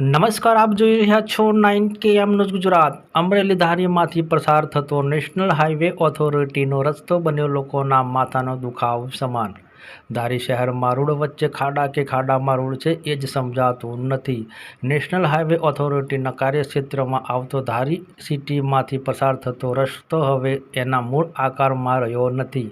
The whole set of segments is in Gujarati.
નમસ્કાર, આપ જોઈ રહ્યા છો nine K M news Gujarat. Amreli ધારીમાંથી પસાર થતો નેશનલ હાઈવે ઓથોરિટીનો રસ્તો બન્યો લોકોના માથાનો દુખાવ સમાન. ધારી શહેરમાં રોડ વચ્ચે ખાડા કે ખાડામાં રોડ છે એ જ સમજાતું નથી. નેશનલ હાઈવે ઓથોરિટીના કાર્યક્ષેત્રમાં આવતો ધારી સિટીમાંથી પસાર થતો રસ્તો હવે એના મૂળ આકારમાં રહ્યો નથી.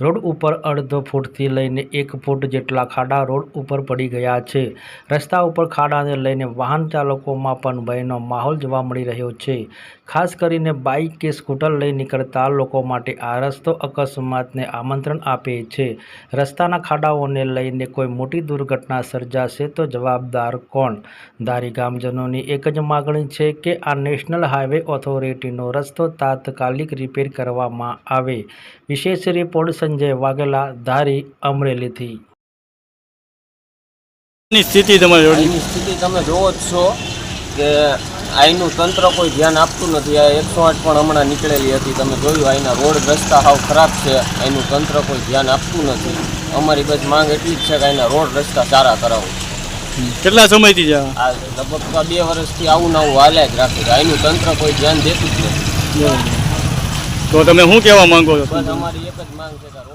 રોડ ઉપર અડધો ફૂટથી લઈને એક ફૂટ જેટલા ખાડા રોડ ઉપર પડી ગયા છે. રસ્તા ઉપર ખાડાને લઈને વાહન ચાલકોમાં પણ ભયનો માહોલ જોવા મળી રહ્યો છે. ખાસ કરીને બાઇક કે સ્કૂટર લઈ નીકળતા લોકો માટે આ રસ્તો અકસ્માતને આમંત્રણ આપે છે. રસ્તાના ખાડાઓને લઈને કોઈ મોટી દુર્ઘટના સર્જાશે તો જવાબદાર કોણ? ધારી ગામજનોની એક જ માગણી છે કે આ નેશનલ હાઈવે ઓથોરિટીનો રસ્તો તાત્કાલિક રિપેર કરવામાં આવે. વિશેષ રિપોર્ટ સંજય વાઘેલા ધારી અમરેલીથી. ની સ્થિતિ તમારી સ્થિતિ તમે જોવો જ છો કે અહીંનું તંત્ર કોઈ ધ્યાન આપતું નથી. આ એકસો આઠ પણ હમણાં નીકળેલી હતી. તમે જોયું અહીંના રોડ રસ્તા હાવ ખરાબ છે. અહીંનું તંત્ર કોઈ ધ્યાન આપતું નથી. અમારી બસ માંગ એટલી જ છે કે એના રોડ રસ્તા સારા કરાવો. કેટલા સમયથી છે આ? લગભગ બે વર્ષથી આવું ને આવું હાલ્યા જ રાખે છે. આનું તંત્ર કોઈ ધ્યાન દેતું જ નથી. તો તમે શું કહેવા માંગો છો? બસ અમારી એક જ માંગ છે કે